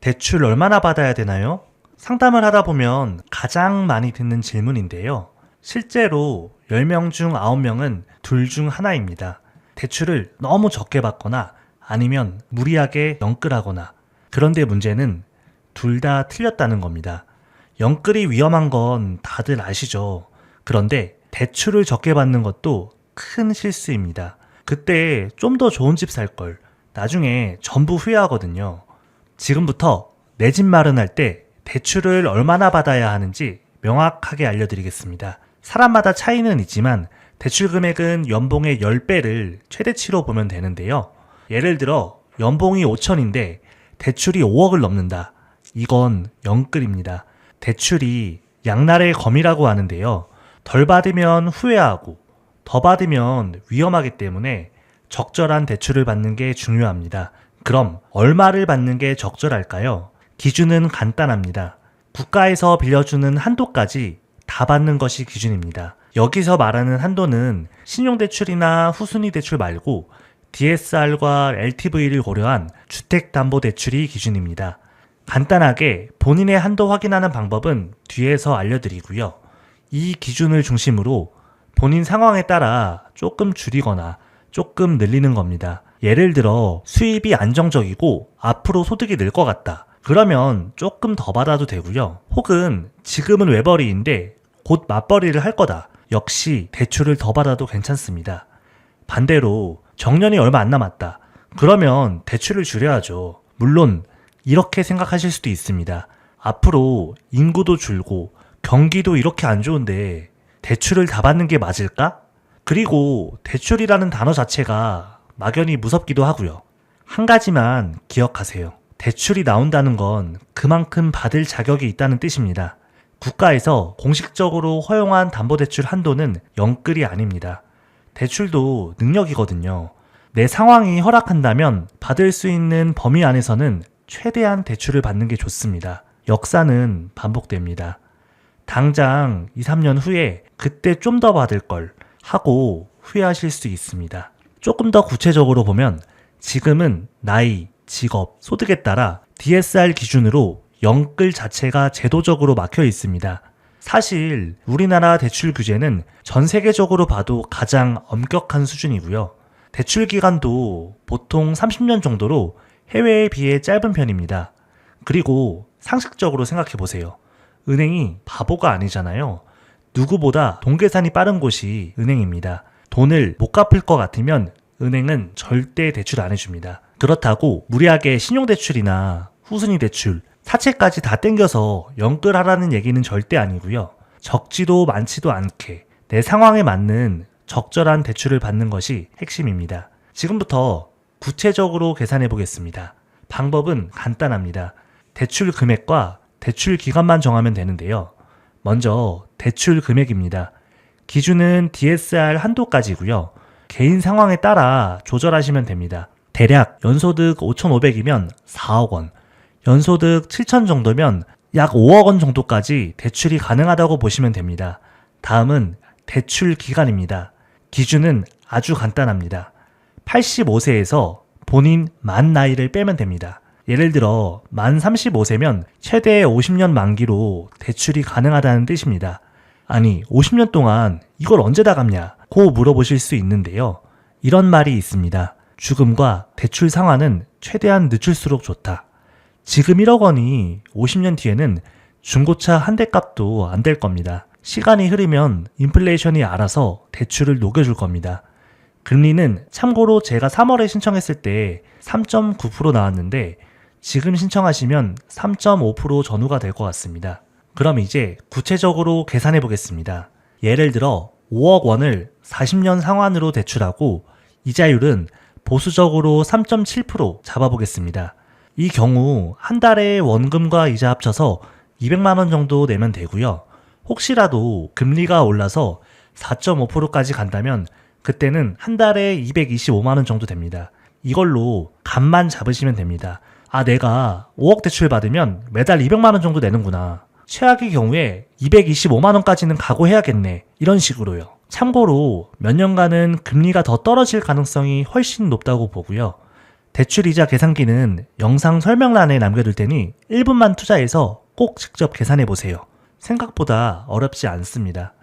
대출 얼마나 받아야 되나요? 상담을 하다 보면 가장 많이 듣는 질문인데요. 실제로 10명 중 9명은 둘 중 하나입니다. 대출을 너무 적게 받거나 아니면 무리하게 영끌하거나 그런데 문제는 둘 다 틀렸다는 겁니다. 영끌이 위험한 건 다들 아시죠? 그런데 대출을 적게 받는 것도 큰 실수입니다. 그때 좀 더 좋은 집 살 걸. 나중에 전부 후회하거든요. 지금부터 내 집 마련할 때 대출을 얼마나 받아야 하는지 명확하게 알려드리겠습니다. 사람마다 차이는 있지만 대출 금액은 연봉의 10배를 최대치로 보면 되는데요. 예를 들어 연봉이 5천인데 대출이 5억을 넘는다. 이건 영끌입니다. 대출이 양날의 검이라고 하는데요. 덜 받으면 후회하고 더 받으면 위험하기 때문에 적절한 대출을 받는 게 중요합니다. 그럼 얼마를 받는 게 적절할까요? 기준은 간단합니다. 국가에서 빌려주는 한도까지 다 받는 것이 기준입니다. 여기서 말하는 한도는 신용대출이나 후순위 대출 말고 DSR과 LTV를 고려한 주택담보대출이 기준입니다. 간단하게 본인의 한도 확인하는 방법은 뒤에서 알려드리고요. 이 기준을 중심으로 본인 상황에 따라 조금 줄이거나 조금 늘리는 겁니다. 예를 들어 수입이 안정적이고 앞으로 소득이 늘 것 같다. 그러면 조금 더 받아도 되고요. 혹은 지금은 외벌이인데 곧 맞벌이를 할 거다. 역시 대출을 더 받아도 괜찮습니다. 반대로 정년이 얼마 안 남았다. 그러면 대출을 줄여야죠. 물론 이렇게 생각하실 수도 있습니다. 앞으로 인구도 줄고 경기도 이렇게 안 좋은데 대출을 다 받는 게 맞을까? 그리고 대출이라는 단어 자체가 막연히 무섭기도 하고요. 한 가지만 기억하세요. 대출이 나온다는 건 그만큼 받을 자격이 있다는 뜻입니다. 국가에서 공식적으로 허용한 담보대출 한도는 영끌이 아닙니다. 대출도 능력이거든요. 내 상황이 허락한다면 받을 수 있는 범위 안에서는 최대한 대출을 받는 게 좋습니다. 역사는 반복됩니다. 당장 2, 3년 후에 그때 좀 더 받을 걸 하고 후회하실 수 있습니다. 조금 더 구체적으로 보면 지금은 나이, 직업, 소득에 따라 DSR 기준으로 영끌 자체가 제도적으로 막혀 있습니다. 사실 우리나라 대출 규제는 전 세계적으로 봐도 가장 엄격한 수준이고요. 대출 기간도 보통 30년 정도로 해외에 비해 짧은 편입니다. 그리고 상식적으로 생각해 보세요. 은행이 바보가 아니잖아요. 누구보다 돈 계산이 빠른 곳이 은행입니다. 돈을 못 갚을 것 같으면 은행은 절대 대출 안 해줍니다. 그렇다고 무리하게 신용대출이나 후순위 대출, 사채까지 다 땡겨서 영끌하라는 얘기는 절대 아니고요. 적지도 많지도 않게 내 상황에 맞는 적절한 대출을 받는 것이 핵심입니다. 지금부터 구체적으로 계산해 보겠습니다. 방법은 간단합니다. 대출 금액과 대출 기간만 정하면 되는데요. 먼저 대출 금액입니다. 기준은 DSR 한도까지고요. 개인 상황에 따라 조절하시면 됩니다. 대략 연소득 5,500이면 4억 원, 연소득 7천 정도면 약 5억 원 정도까지 대출이 가능하다고 보시면 됩니다. 다음은 대출 기간입니다. 기준은 아주 간단합니다. 85세에서 본인 만 나이를 빼면 됩니다. 예를 들어 만 35세면 최대 50년 만기로 대출이 가능하다는 뜻입니다. 아니 50년 동안 이걸 언제 다 갚냐 고 물어보실 수 있는데요. 이런 말이 있습니다. 죽음과 대출 상환은 최대한 늦출수록 좋다. 지금 1억 원이 50년 뒤에는 중고차 한 대 값도 안 될 겁니다. 시간이 흐르면 인플레이션이 알아서 대출을 녹여줄 겁니다. 금리는 참고로 제가 3월에 신청했을 때 3.9% 나왔는데 지금 신청하시면 3.5% 전후가 될 것 같습니다. 그럼 이제 구체적으로 계산해 보겠습니다. 예를 들어 5억 원을 40년 상환으로 대출하고 이자율은 보수적으로 3.7% 잡아보겠습니다. 이 경우 한 달에 원금과 이자 합쳐서 200만 원 정도 내면 되고요. 혹시라도 금리가 올라서 4.5%까지 간다면 그때는 한 달에 225만 원 정도 됩니다. 이걸로 값만 잡으시면 됩니다. 아, 내가 5억 대출 받으면 매달 200만 원 정도 내는구나. 최악의 경우에 225만 원까지는 각오해야겠네. 이런 식으로요. 참고로 몇 년간은 금리가 더 떨어질 가능성이 훨씬 높다고 보고요. 대출이자 계산기는 영상 설명란에 남겨둘 테니 1분만 투자해서 꼭 직접 계산해 보세요. 생각보다 어렵지 않습니다.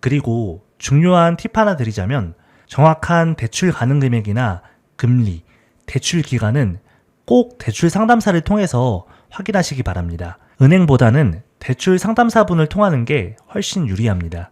그리고 중요한 팁 하나 드리자면 정확한 대출 가능 금액이나 금리, 대출 기간은 꼭 대출 상담사를 통해서 확인하시기 바랍니다. 은행보다는 대출 상담사분을 통하는 게 훨씬 유리합니다.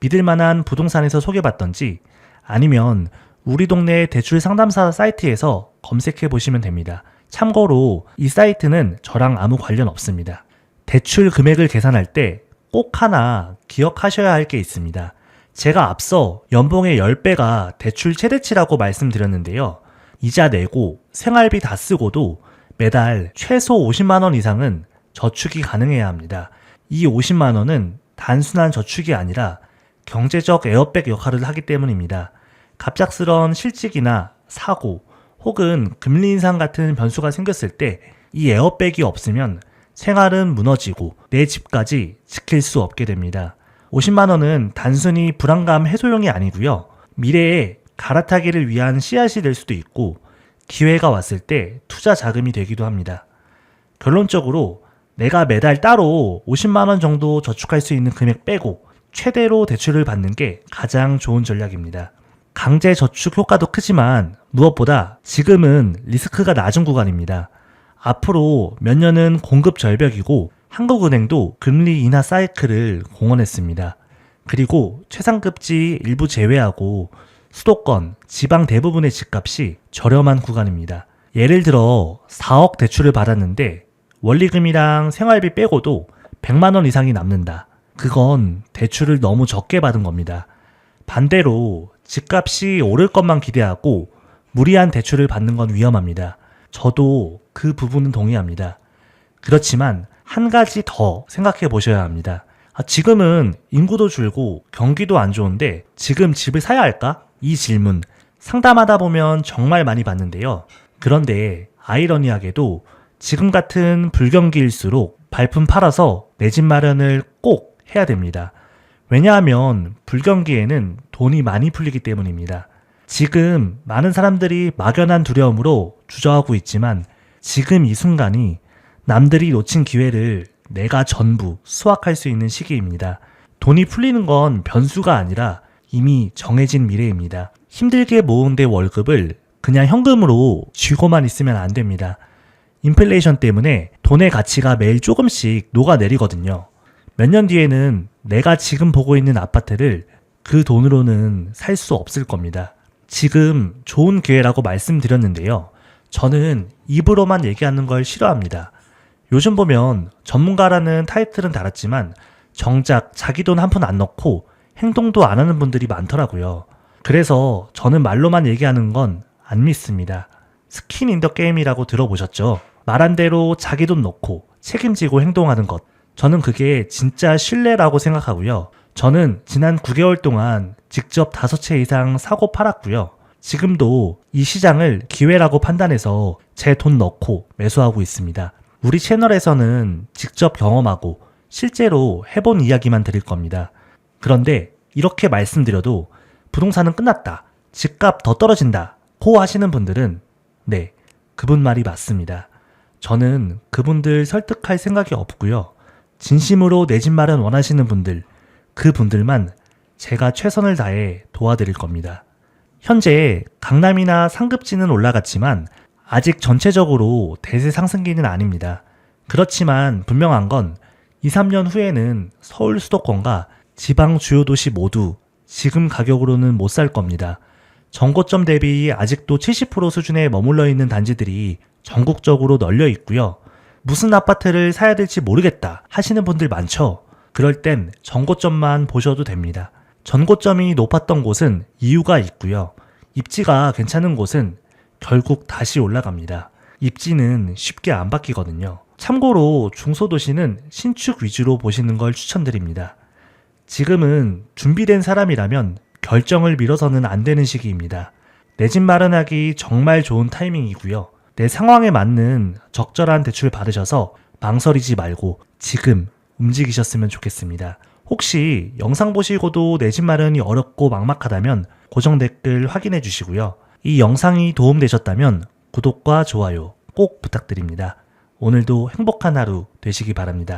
믿을 만한 부동산에서 소개받던지 아니면 우리 동네 대출 상담사 사이트에서 검색해 보시면 됩니다. 참고로 이 사이트는 저랑 아무 관련 없습니다. 대출 금액을 계산할 때 꼭 하나 기억하셔야 할 게 있습니다. 제가 앞서 연봉의 10배가 대출 최대치라고 말씀드렸는데요. 이자 내고 생활비 다 쓰고도 매달 최소 50만 원 이상은 저축이 가능해야 합니다. 이 50만 원은 단순한 저축이 아니라 경제적 에어백 역할을 하기 때문입니다. 갑작스런 실직이나 사고 혹은 금리 인상 같은 변수가 생겼을 때 이 에어백이 없으면 생활은 무너지고 내 집까지 지킬 수 없게 됩니다. 50만 원은 단순히 불안감 해소용이 아니고요. 미래에 갈아타기를 위한 씨앗이 될 수도 있고 기회가 왔을 때 투자 자금이 되기도 합니다. 결론적으로 내가 매달 따로 50만 원 정도 저축할 수 있는 금액 빼고 최대로 대출을 받는 게 가장 좋은 전략입니다. 강제 저축 효과도 크지만 무엇보다 지금은 리스크가 낮은 구간입니다. 앞으로 몇 년은 공급 절벽이고 한국은행도 금리 인하 사이클을 공언했습니다. 그리고 최상급지 일부 제외하고 수도권, 지방 대부분의 집값이 저렴한 구간입니다. 예를 들어 4억 대출을 받았는데 원리금이랑 생활비 빼고도 100만 원 이상이 남는다. 그건 대출을 너무 적게 받은 겁니다. 반대로 집값이 오를 것만 기대하고 무리한 대출을 받는 건 위험합니다. 저도 그 부분은 동의합니다. 그렇지만 한 가지 더 생각해 보셔야 합니다. 아, 지금은 인구도 줄고 경기도 안 좋은데 지금 집을 사야 할까? 이 질문 상담하다 보면 정말 많이 받는데요. 그런데 아이러니하게도 지금 같은 불경기일수록 발품 팔아서 내 집 마련을 꼭 해야 됩니다. 왜냐하면 불경기에는 돈이 많이 풀리기 때문입니다. 지금 많은 사람들이 막연한 두려움으로 주저하고 있지만 지금 이 순간이 남들이 놓친 기회를 내가 전부 수확할 수 있는 시기입니다. 돈이 풀리는 건 변수가 아니라 이미 정해진 미래입니다. 힘들게 모은 내 월급을 그냥 현금으로 쥐고만 있으면 안 됩니다. 인플레이션 때문에 돈의 가치가 매일 조금씩 녹아내리거든요. 몇 년 뒤에는 내가 지금 보고 있는 아파트를 그 돈으로는 살 수 없을 겁니다. 지금 좋은 기회라고 말씀드렸는데요. 저는 입으로만 얘기하는 걸 싫어합니다. 요즘 보면 전문가라는 타이틀은 달았지만 정작 자기 돈 한 푼 안 넣고 행동도 안 하는 분들이 많더라고요. 그래서 저는 말로만 얘기하는 건 안 믿습니다. 스킨 인 더 게임이라고 들어보셨죠? 말한 대로 자기 돈 넣고 책임지고 행동하는 것. 저는 그게 진짜 신뢰라고 생각하고요. 저는 지난 9개월 동안 직접 5채 이상 사고 팔았고요. 지금도 이 시장을 기회라고 판단해서 제 돈 넣고 매수하고 있습니다. 우리 채널에서는 직접 경험하고 실제로 해본 이야기만 드릴 겁니다. 그런데 이렇게 말씀드려도 부동산은 끝났다. 집값 더 떨어진다. 고 하시는 분들은 네, 그분 말이 맞습니다. 저는 그분들 설득할 생각이 없고요. 진심으로 내 집 마련 원하시는 분들, 그 분들만 제가 최선을 다해 도와드릴 겁니다. 현재 강남이나 상급지는 올라갔지만 아직 전체적으로 대세 상승기는 아닙니다. 그렇지만 분명한 건 2, 3년 후에는 서울 수도권과 지방 주요 도시 모두 지금 가격으로는 못 살 겁니다. 정고점 대비 아직도 70% 수준에 머물러 있는 단지들이 전국적으로 널려 있고요. 무슨 아파트를 사야 될지 모르겠다 하시는 분들 많죠. 그럴 땐 전고점만 보셔도 됩니다. 전고점이 높았던 곳은 이유가 있고요. 입지가 괜찮은 곳은 결국 다시 올라갑니다. 입지는 쉽게 안 바뀌거든요. 참고로 중소도시는 신축 위주로 보시는 걸 추천드립니다. 지금은 준비된 사람이라면 결정을 미뤄서는 안 되는 시기입니다. 내 집 마련하기 정말 좋은 타이밍이고요. 내 상황에 맞는 적절한 대출 받으셔서 망설이지 말고 지금 움직이셨으면 좋겠습니다. 혹시 영상 보시고도 내 집 마련이 어렵고 막막하다면 고정 댓글 확인해 주시고요. 이 영상이 도움되셨다면 구독과 좋아요 꼭 부탁드립니다. 오늘도 행복한 하루 되시기 바랍니다.